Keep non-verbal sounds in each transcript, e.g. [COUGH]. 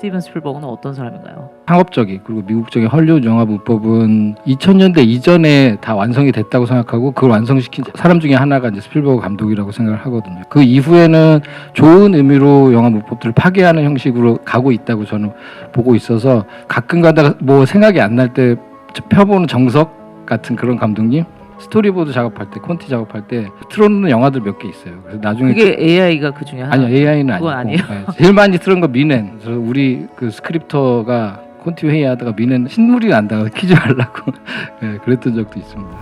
스티븐 스필버그는 어떤 사람인가요? 상업적인 그리고 미국적인 헐리우드 영화 문법은 2000년대 이전에 다 완성이 됐다고 생각하고 그걸 완성시킨 사람 중에 하나가 이제 스필버그 감독이라고 생각을 하거든요. 그 이후에는 좋은 의미로 영화 문법들을 파괴하는 형식으로 가고 있다고 저는 보고 있어서 가끔 가다가 뭐 생각이 안 날 때 펴보는 정석 같은 그런 감독님 스토리보드 작업할 때 콘티 작업할 때 틀어놓는 영화들 몇 개 있어요. 그래서 나중에 그게 AI가 그 중에 하나. 아니요 AI는 아니고 그건 아니에요? 네, 제일 많이 틀은 거 미넨. 그래서 우리 그 스크립터가 콘티 회의하다가 미넨 신물이 난다고 [LAUGHS] 키지 말라고 네, 그랬던 적도 있습니다.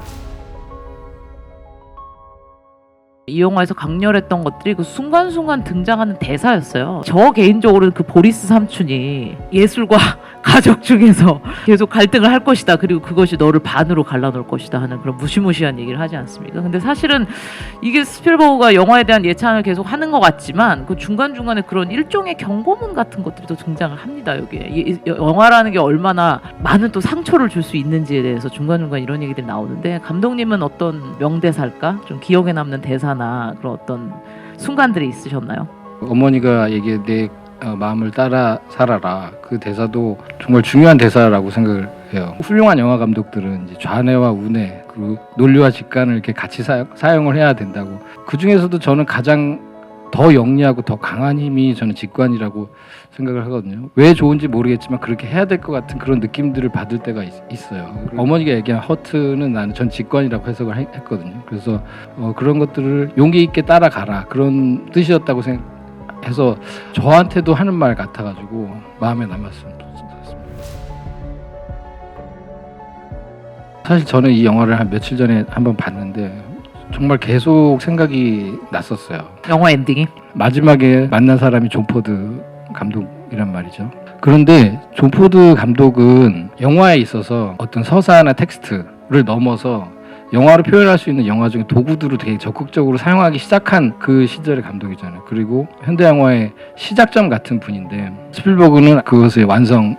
이 영화에서 강렬했던 것들이 그 순간순간 등장하는 대사였어요. 저 개인적으로는 그 보리스 삼촌이 예술과 [LAUGHS] 가족 중에서 계속 갈등을 할 것이다. 그리고 그것이 너를 반으로 갈라놓을 것이다 하는 그런 무시무시한 얘기를 하지 않습니까? 근데 사실은 이게 스필버그가 영화에 대한 예찬을 계속 하는 것 같지만 그 중간중간에 그런 일종의 경고문 같은 것들이 또 등장을 합니다. 여기에 영화라는 게 얼마나 많은 또 상처를 줄 수 있는지에 대해서 중간중간 이런 얘기들이 나오는데 감독님은 어떤 명대사일까? 좀 기억에 남는 대사 나 그런 어떤 순간들이 있으셨나요? 어머니가 얘기해 내 어, 마음을 따라 살아라 그 대사도 정말 중요한 대사라고 생각을 해요. 훌륭한 영화 감독들은 이제 좌뇌와 우뇌 그리고 논리와 직관을 이렇게 같이 사용, 사용을 해야 된다고. 그 중에서도 저는 가장 더 영리하고 더 강한 힘이 저는 직관이라고 생각을 하거든요. 왜 좋은지 모르겠지만 그렇게 해야 될 것 같은 그런 느낌들을 받을 때가 있, 어요 어머니가 얘기한 허트는 나는 전 직관이라고 해석을 해- 했거든요. 그래서 어, 그런 것들을 용기 있게 따라가라 그런 뜻이었다고 생각해서 저한테도 하는 말 같아가지고 마음에 남았습니다. 사실 저는 이 영화를 한 며칠 전에 한번 봤는데 정말 계속 생각이 났었어요. 영화 엔딩이? 마지막에 만난 사람이 존 포드 감독이란 말이죠. 그런데 존 포드 감독은 영화에 있어서 어떤 서사나 텍스트를 넘어서 영화로 표현할 수 있는 영화 중에 도구들을 되게 적극적으로 사용하기 시작한 그 시절의 감독이잖아요. 그리고 현대 영화의 시작점 같은 분인데 스필버그는 그것의 완성을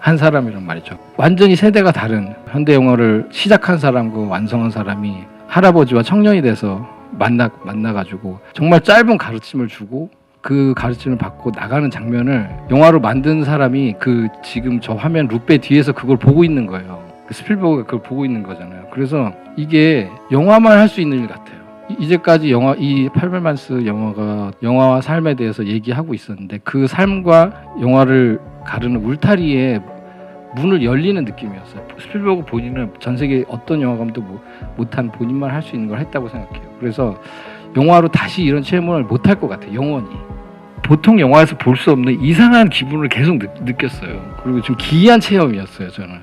한 사람이란 말이죠. 완전히 세대가 다른 현대 영화를 시작한 사람과 완성한 사람이 할아버지와 청년이 돼서 만나 만나가지고 정말 짧은 가르침을 주고 그 가르침을 받고 나가는 장면을 영화로 만든 사람이 그 지금 저 화면 루페 뒤에서 그걸 보고 있는 거예요. 그 스필버그가 그걸 보고 있는 거잖아요. 그래서 이게 영화만 할 수 있는 일 같아요. 이- 이제까지 영화 이 팔벨만스 영화가 영화와 삶에 대해서 얘기하고 있었는데 그 삶과 영화를 가르는 울타리에 문을 열리는 느낌이었어요. 스필버그 본인은 전 세계 어떤 영화 감독 못- 못한 본인만 할 수 있는 걸 했다고 생각해요. 그래서 영화로 다시 이런 체험을 못할 것 같아요. 영원히. 보통 영화에서 볼 수 없는 이상한 기분을 계속 느, 느꼈어요. 그리고 좀 기이한 체험이었어요. 저는.